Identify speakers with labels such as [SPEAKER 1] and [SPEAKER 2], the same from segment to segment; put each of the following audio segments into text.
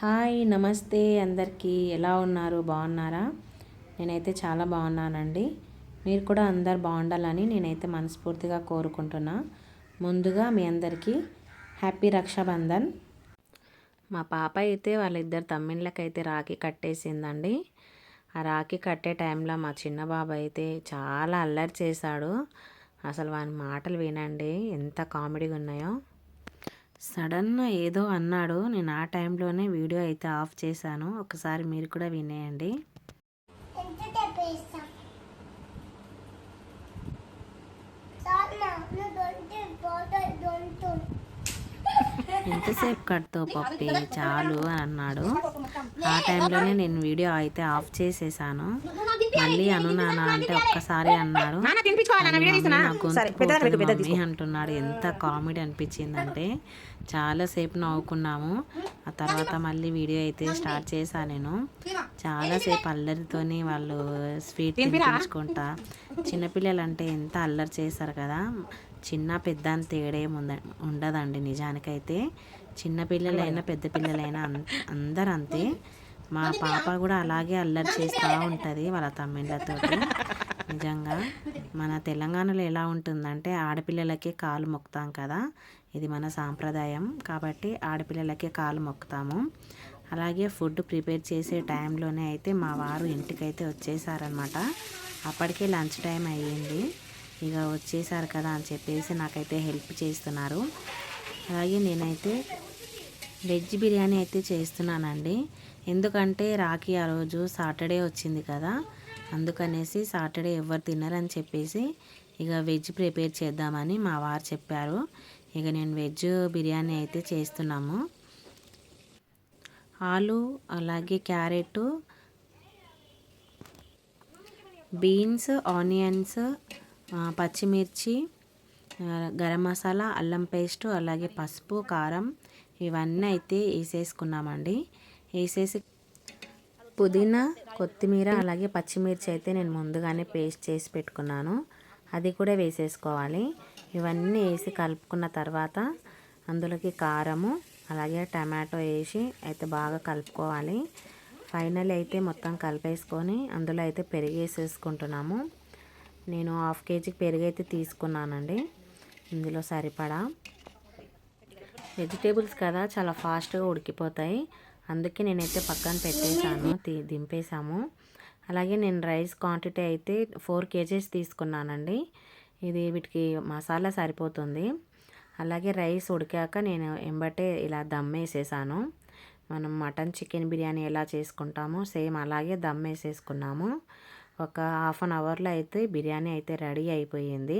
[SPEAKER 1] Hi నమస్తే అందరికీ ఎలా ఉన్నారు బాగున్నారా నేనైతే చాలా బాగున్నానండి మీరు కూడా అందరు బాగుండాలని నేనైతే మనస్ఫూర్తిగా కోరుకుంటున్నా ముందుగా మీ అందరికీ హ్యాపీ రక్షాబంధన్ మా పాప అయితే వాళ్ళిద్దరు తమ్మిళ్ళకైతే రాఖీ కట్టేసిందండి ఆ రాఖీ కట్టే టైంలో మా చిన్న బాబు అయితే చాలా అల్లరి చేశాడు అసలు వాని మాటలు వినండి ఎంత కామెడీగా ఉన్నాయో సడన్గా ఏదో అన్నాడు నేను ఆ టైంలోనే వీడియో అయితే ఆఫ్ చేశాను ఒకసారి మీరు కూడా వినేయండి ఎంతసేపు కడతావు పప్పి చాలు అని అన్నాడు ఆ టైంలోనే నేను వీడియో అయితే ఆఫ్ చేసేసాను మళ్ళీ అను నానా అంటే ఒక్కసారి అన్నాడు మమ్మీ అంటున్నాడు ఎంత కామెడీ అనిపించిందంటే చాలాసేపు నవ్వుకున్నాము ఆ తర్వాత మళ్ళీ వీడియో అయితే స్టార్ట్ చేశా నేను చాలాసేపు అల్లరితోని వాళ్ళు స్వీట్ తీసుకుంటా చిన్నపిల్లలు అంటే ఎంత అల్లరి చేశారు కదా చిన్న పెద్ద అని తేడే ఉండదండి నిజానికైతే చిన్న పిల్లలైనా పెద్ద పిల్లలైనా అందరు అంతే మా పాప కూడా అలాగే అల్లరి చేస్తూ ఉంటుంది వాళ్ళ తమ్మిళ్ళతో నిజంగా మన తెలంగాణలో ఎలా ఉంటుందంటే ఆడపిల్లలకే కాలు మొక్కుతాం కదా ఇది మన సాంప్రదాయం కాబట్టి ఆడపిల్లలకే కాలు మొక్కుతాము అలాగే ఫుడ్ ప్రిపేర్ చేసే టైంలోనే అయితే మా వారు ఇంటికైతే వచ్చేసారనమాట అప్పటికే లంచ్ టైం అయ్యింది ఇక వచ్చేసారు కదా అని చెప్పేసి నాకైతే హెల్ప్ చేస్తున్నారు అలాగే నేనైతే వెజ్ బిర్యానీ అయితే చేస్తున్నానండి ఎందుకంటే రాఖీ ఆ రోజు సాటర్డే వచ్చింది కదా అందుకనేసి సాటర్డే ఎవరు తినరని చెప్పేసి ఇక వెజ్ ప్రిపేర్ చేద్దామని మా వారు చెప్పారు ఇక నేను వెజ్ బిర్యానీ అయితే చేస్తున్నాము ఆలు అలాగే క్యారెట్ బీన్స్ ఆనియన్స్ పచ్చిమిర్చి గరం మసాలా అల్లం పేస్ట్ అలాగే పసుపు కారం ఇవన్నీ అయితే వేసేసుకున్నామండి వేసేసి పుదీనా కొత్తిమీర అలాగే పచ్చిమిర్చి అయితే నేను ముందుగానే పేస్ట్ చేసి పెట్టుకున్నాను అది కూడా వేసేసుకోవాలి ఇవన్నీ వేసి కలుపుకున్న తర్వాత అందులోకి కారము అలాగే టమాటో వేసి అయితే బాగా కలుపుకోవాలి ఫైనల్ అయితే మొత్తం కలిపేసుకొని అందులో అయితే పెరిగేసేసుకుంటున్నాము నేను హాఫ్ కేజీ పెరుగైతే తీసుకున్నానండి ఇందులో సరిపడా వెజిటేబుల్స్ కదా చాలా ఫాస్ట్గా ఉడికిపోతాయి అందుకే నేనైతే పక్కన పెట్టేశాను దింపేశాము అలాగే నేను రైస్ క్వాంటిటీ అయితే ఫోర్ కేజీస్ తీసుకున్నానండి ఇది వీటికి మసాలా సరిపోతుంది అలాగే రైస్ ఉడికాక నేను ఎంబటే ఇలా దమ్ వేసేసాను మనం మటన్ చికెన్ బిర్యానీ ఎలా చేసుకుంటామో సేమ్ అలాగే దమ్ వేసేసుకున్నాము ఒక హాఫ్ అన్ అవర్లో అయితే బిర్యానీ అయితే రెడీ అయిపోయింది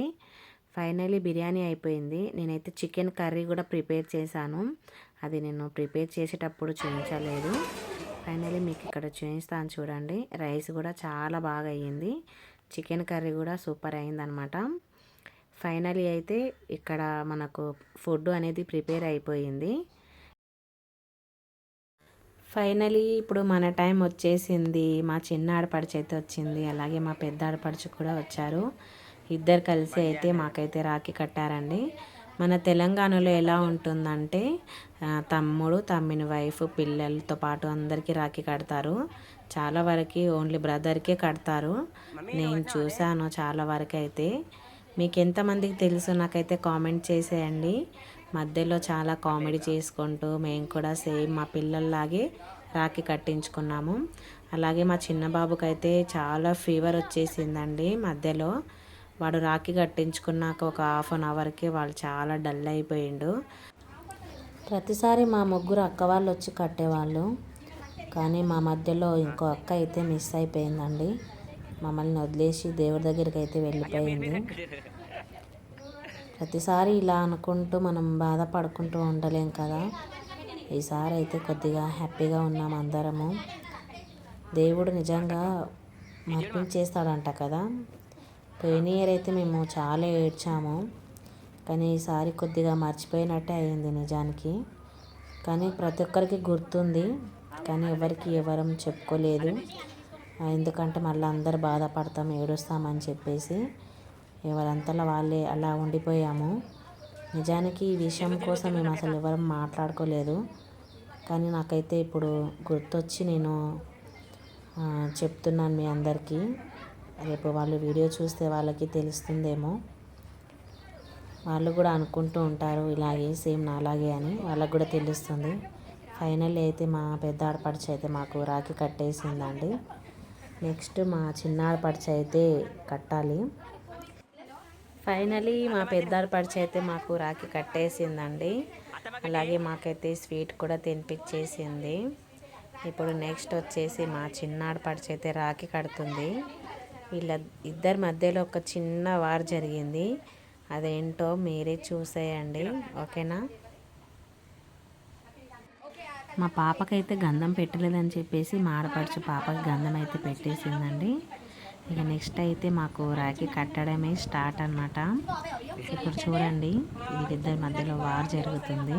[SPEAKER 1] ఫైనలీ బిర్యానీ అయిపోయింది నేనైతే చికెన్ కర్రీ కూడా ప్రిపేర్ చేశాను అది నేను ప్రిపేర్ చేసేటప్పుడు చూపించలేదు ఫైనలీ మీకు ఇక్కడ చూపిస్తాను చూడండి రైస్ కూడా చాలా బాగా అయ్యింది చికెన్ కర్రీ కూడా సూపర్ అయిందనమాట ఫైనలీ అయితే ఇక్కడ మనకు ఫుడ్ అనేది ప్రిపేర్ అయిపోయింది ఫైనలీ ఇప్పుడు మన టైం వచ్చేసింది మా చిన్న ఆడపడిచి అయితే వచ్చింది అలాగే మా పెద్ద ఆడపడుచు కూడా వచ్చారు ఇద్దరు కలిసి అయితే మాకైతే రాఖీ కట్టారండి మన తెలంగాణలో ఎలా ఉంటుందంటే తమ్ముడు తమ్మిని వైఫ్ పిల్లలతో పాటు అందరికీ రాఖీ కడతారు చాలా వరకు ఓన్లీ బ్రదర్కే కడతారు నేను చూశాను చాలా వరకు అయితే మీకు ఎంతమందికి తెలుసు నాకైతే కామెంట్ చేసేయండి మధ్యలో చాలా కామెడీ చేసుకుంటూ మేము కూడా సేమ్ మా పిల్లల్లాగే రాఖీ కట్టించుకున్నాము అలాగే మా చిన్న బాబుకి అయితే చాలా ఫీవర్ వచ్చేసిందండి మధ్యలో వాడు రాఖీ కట్టించుకున్నాక ఒక హాఫ్ అన్ అవర్కి వాళ్ళు చాలా డల్ అయిపోయిండు ప్రతిసారి మా ముగ్గురు అక్క వాళ్ళు వచ్చి కట్టేవాళ్ళు కానీ మా మధ్యలో ఇంకో అక్క అయితే మిస్ అయిపోయిందండి మమ్మల్ని వదిలేసి దేవుడి దగ్గరికి అయితే వెళ్ళిపోయింది ప్రతిసారి ఇలా అనుకుంటూ మనం బాధపడుకుంటూ ఉండలేం కదా ఈసారి అయితే కొద్దిగా హ్యాపీగా ఉన్నాం అందరము దేవుడు నిజంగా మర్పించేస్తాడంట కదా పోయిన ఇయర్ అయితే మేము చాలా ఏడ్చాము కానీ ఈసారి కొద్దిగా మర్చిపోయినట్టే అయింది నిజానికి కానీ ప్రతి ఒక్కరికి గుర్తుంది కానీ ఎవరికి ఎవరం చెప్పుకోలేదు ఎందుకంటే మళ్ళీ అందరు బాధపడతాం ఏడుస్తామని చెప్పేసి ఎవరంతలా వాళ్ళే అలా ఉండిపోయాము నిజానికి ఈ విషయం కోసం మేము అసలు ఎవరం మాట్లాడుకోలేదు కానీ నాకైతే ఇప్పుడు గుర్తొచ్చి నేను చెప్తున్నాను మీ అందరికీ రేపు వాళ్ళు వీడియో చూస్తే వాళ్ళకి తెలుస్తుందేమో వాళ్ళు కూడా అనుకుంటూ ఉంటారు ఇలాగే సేమ్ నాలాగే అని వాళ్ళకు కూడా తెలుస్తుంది ఫైనల్ అయితే మా పెద్ద ఆడపడిచి అయితే మాకు రాఖీ కట్టేసిందండి నెక్స్ట్ మా చిన్న ఆడపడిచి అయితే కట్టాలి ఫైనలీ మా పెద్దారపరిచి అయితే మాకు రాఖీ కట్టేసిందండి అలాగే మాకైతే స్వీట్ కూడా తినిపించేసింది ఇప్పుడు నెక్స్ట్ వచ్చేసి మా చిన్నాడు పరిచి అయితే రాఖీ కడుతుంది వీళ్ళ ఇద్దరి మధ్యలో ఒక చిన్న వార్ జరిగింది అదేంటో మీరే చూసేయండి ఓకేనా మా పాపకైతే గంధం పెట్టలేదని చెప్పేసి మా ఆడపడుచు పాపకి గంధం అయితే పెట్టేసిందండి ఇక నెక్స్ట్ అయితే మాకు రాఖీ కట్టడమే స్టార్ట్ అనమాట ఇప్పుడు చూడండి వీళ్ళిద్దరి మధ్యలో వార్ జరుగుతుంది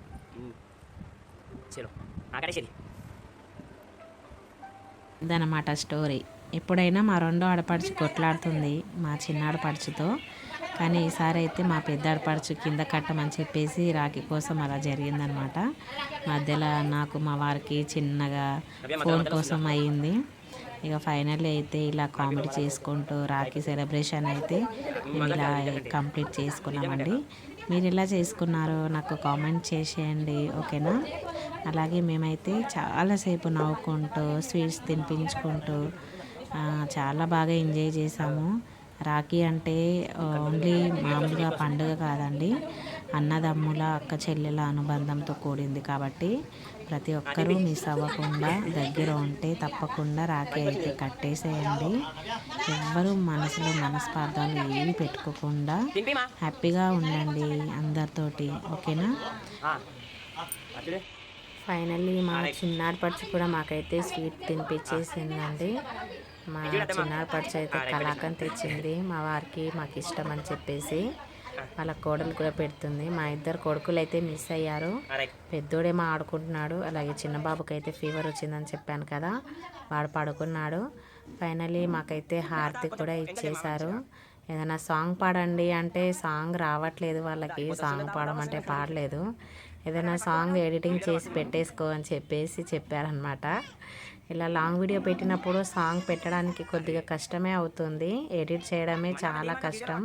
[SPEAKER 1] ఆకడేసేది ఇదన్నమాట స్టోరీ ఎప్పుడైనా మా రెండో ఆడపడుచు కొట్లాడుతుంది మా చిన్న ఆడపడుచుతో కానీ ఈసారి అయితే మా పెద్ద ఆడపడుచు కింద కట్టమని చెప్పేసి రాఖీ కోసం అలా జరిగిందనమాట మధ్యలో నాకు మా వారికి చిన్నగా ఫోన్ కోసం అయ్యింది ఇక ఫైనల్ అయితే ఇలా కామెడీ చేసుకుంటూ రాఖీ సెలబ్రేషన్ అయితే మేము ఇలా కంప్లీట్ చేసుకున్నామండి మీరు ఎలా చేసుకున్నారో నాకు కామెంట్ చేసేయండి ఓకేనా అలాగే మేమైతే చాలాసేపు నవ్వుకుంటూ స్వీట్స్ తినిపించుకుంటూ చాలా బాగా ఎంజాయ్ చేసాము రాఖీ అంటే ఓన్లీ మామూలుగా పండుగ కాదండి అన్నదమ్ముల అక్క చెల్లెల అనుబంధంతో కూడింది కాబట్టి ప్రతి ఒక్కరూ మిస్ అవ్వకుండా దగ్గర ఉంటే తప్పకుండా రాఖీ అయితే కట్టేసేయండి ఎవ్వరూ మనసులో మనస్పార్థాలు ఏవి పెట్టుకోకుండా హ్యాపీగా ఉండండి అందరితోటి ఓకేనా ఫైనల్లీ మా చిన్నారు పర్చు కూడా మాకైతే స్వీట్ తినిపించేసిందండి మా చిన్నారు పర్చు అయితే కళాకం తెచ్చింది మా వారికి మాకు ఇష్టం అని చెప్పేసి ah. వాళ్ళ కోడలు కూడా పెడుతుంది మా ఇద్దరు కొడుకులు అయితే మిస్ అయ్యారు పెద్దోడేమో ఆడుకుంటున్నాడు అలాగే చిన్న బాబుకి అయితే ఫీవర్ వచ్చిందని చెప్పాను కదా వాడు పడుకున్నాడు ఫైనలీ మాకైతే హార్తి కూడా ఇచ్చేశారు ఏదైనా సాంగ్ పాడండి అంటే సాంగ్ రావట్లేదు వాళ్ళకి సాంగ్ పాడమంటే పాడలేదు ఏదైనా సాంగ్ ఎడిటింగ్ చేసి పెట్టేసుకో అని చెప్పేసి చెప్పారనమాట ఇలా లాంగ్ వీడియో పెట్టినప్పుడు సాంగ్ పెట్టడానికి కొద్దిగా కష్టమే అవుతుంది ఎడిట్ చేయడమే చాలా కష్టం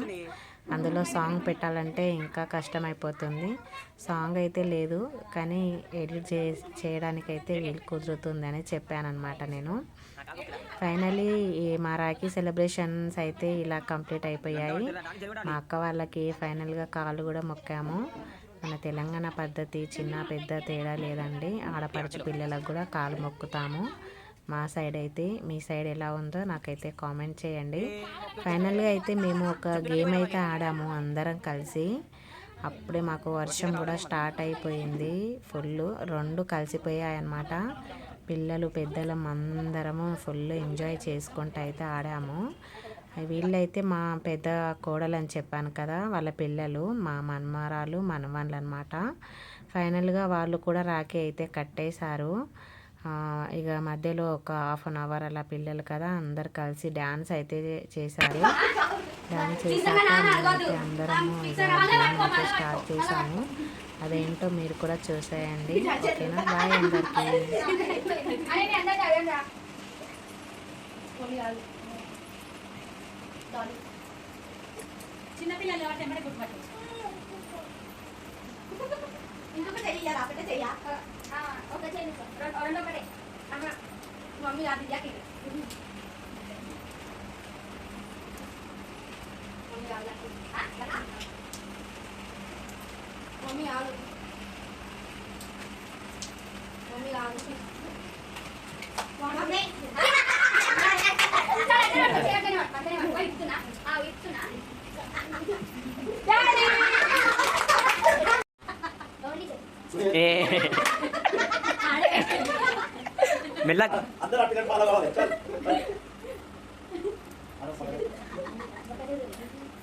[SPEAKER 1] అందులో సాంగ్ పెట్టాలంటే ఇంకా కష్టమైపోతుంది సాంగ్ అయితే లేదు కానీ ఎడిట్ చే చేయడానికైతే వీలు కుదురుతుందని చెప్పానమాట నేను ఫైనలీ మా రాఖీ సెలబ్రేషన్స్ అయితే ఇలా కంప్లీట్ అయిపోయాయి మా అక్క వాళ్ళకి ఫైనల్గా కాలు కూడా మొక్కాము మన తెలంగాణ పద్ధతి చిన్న పెద్ద తేడా లేదండి ఆడపడుచు పిల్లలకు కూడా కాలు మొక్కుతాము మా సైడ్ అయితే మీ సైడ్ ఎలా ఉందో నాకైతే కామెంట్ చేయండి ఫైనల్గా అయితే మేము ఒక గేమ్ అయితే ఆడాము అందరం కలిసి అప్పుడే మాకు వర్షం కూడా స్టార్ట్ అయిపోయింది ఫుల్ రెండు కలిసిపోయాయి అన్నమాట పిల్లలు పెద్దలం అందరము ఫుల్ ఎంజాయ్ చేసుకుంటూ అయితే ఆడాము వీళ్ళైతే మా పెద్ద కోడలు అని చెప్పాను కదా వాళ్ళ పిల్లలు మా మన్మరాలు మనవన్లు అనమాట ఫైనల్గా వాళ్ళు కూడా రాఖీ అయితే కట్టేశారు ఇక మధ్యలో ఒక హాఫ్ అన్ అవర్ అలా పిల్లలు కదా అందరు కలిసి డ్యాన్స్ అయితే చేశారు దాన్ని చేశాక అందరం స్టార్ట్ చేశాము అదేంటో మీరు కూడా చూసేయండి ఓకేనా బాయ్ అందరికీ చిన్నపిల్లలు ఎవరు ఎంబడే గుర్తుపట్టు ఇంకొక చెయ్యాలి ఒకటే చెయ్యా ఒక చెయ్యి రెండు ఒకటే మమ్మీ అది జాకెట్ మమ్మీ ఆలు మమ్మీ ఆలు
[SPEAKER 2] మెల్లగ అందరూ అట్టుకొని పాలవాలి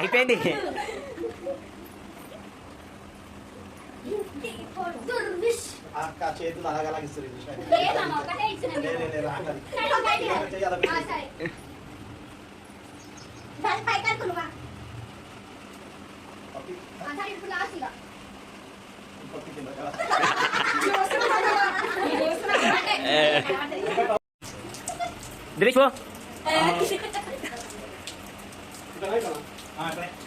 [SPEAKER 2] అయిపోయింది అక్క చేతులు అలాగలాగ ఇస్తారు దినేష్ పో All right, bye.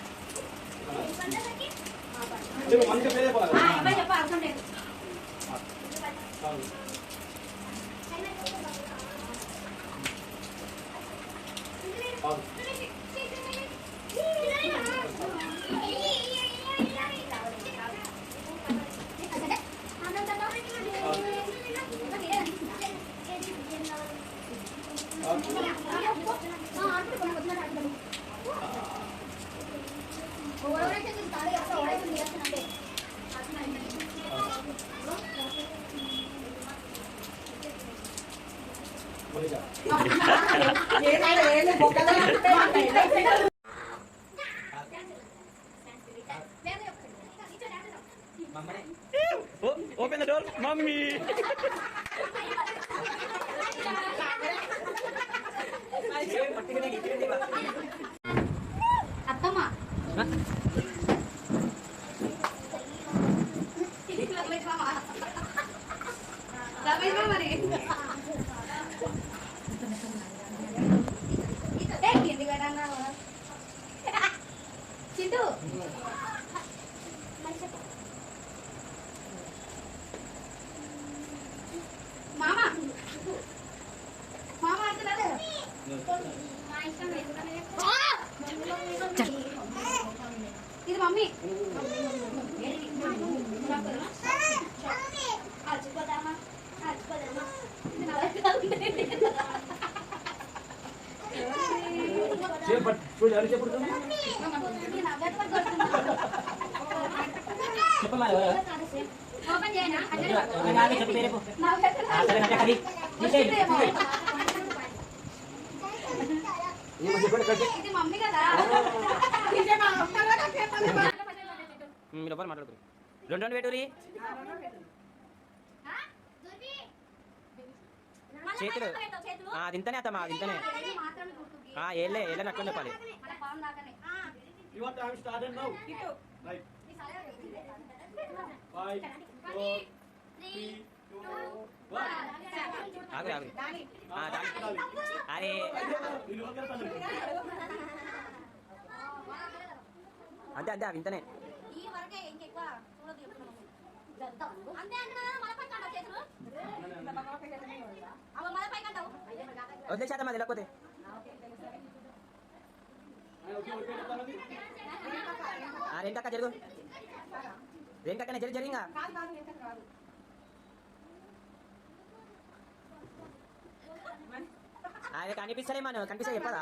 [SPEAKER 2] ఏదైనా ఏదైనా బొక్కలు Lapit mo, Marie. Siapa? Saudara siapa Siapa Ini masih boleh మీరు ఎవరు మాట్లాడుకురు రెండు రెండు పెట్టు చేతులు అది ఇంతనే అత్తమ్మా అది ఇంతనే ఏళ్ళే ఏళ్ళని అట్లా చెప్పాలి అరే అంతే అంతే అవి ఇంతనే ఈ వరకే ఇంకెక్కువ చూడదు చెప్తున్నాము అంతే అంటున్నా మలపై కంటావు చేతులు అవ మలపై కంటావు వదిలేసేద్దాం అది లేకపోతే రేణుకక్క జరుగు రేణుకక్కనే జరుగు జరిగిందా ఆయన కనిపిస్తలే మనం కనిపిస్తా చెప్పదా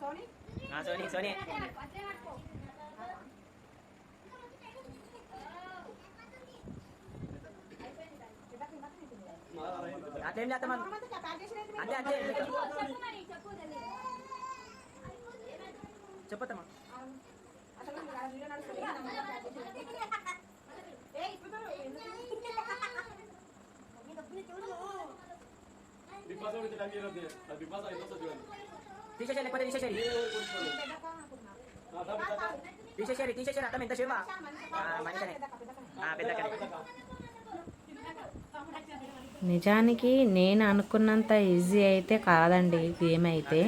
[SPEAKER 2] సోనీ సోనీ అట్లేం చేస్తాం అంతే
[SPEAKER 1] అంతే చెప్పమ్మా నిజానికి నేను అనుకున్నంత ఈజీ అయితే కాదండి గేమ్ అయితే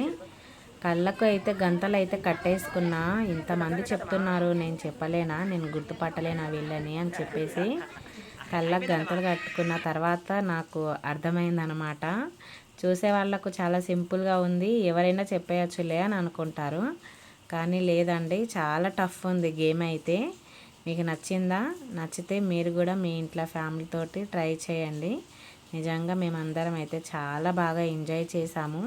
[SPEAKER 1] కళ్ళకు అయితే గంటలు అయితే కట్టేసుకున్నా ఇంతమంది చెప్తున్నారు నేను చెప్పలేనా నేను గుర్తుపట్టలేనా వీళ్ళని అని చెప్పేసి కళ్ళకు గంతలు కట్టుకున్న తర్వాత నాకు అర్థమైందనమాట చూసే వాళ్ళకు చాలా సింపుల్గా ఉంది ఎవరైనా చెప్పేయచ్చులే అని అనుకుంటారు కానీ లేదండి చాలా టఫ్ ఉంది గేమ్ అయితే మీకు నచ్చిందా నచ్చితే మీరు కూడా మీ ఇంట్లో ఫ్యామిలీతోటి ట్రై చేయండి నిజంగా మేమందరం అయితే చాలా బాగా ఎంజాయ్ చేశాము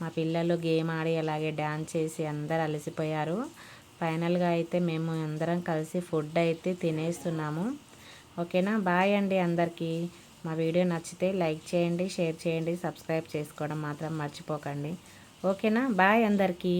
[SPEAKER 1] మా పిల్లలు గేమ్ ఆడి అలాగే డ్యాన్స్ చేసి అందరు అలసిపోయారు ఫైనల్గా అయితే మేము అందరం కలిసి ఫుడ్ అయితే తినేస్తున్నాము ఓకేనా బాయ్ అండి అందరికీ మా వీడియో నచ్చితే లైక్ చేయండి షేర్ చేయండి సబ్స్క్రైబ్ చేసుకోవడం మాత్రం మర్చిపోకండి ఓకేనా బాయ్ అందరికీ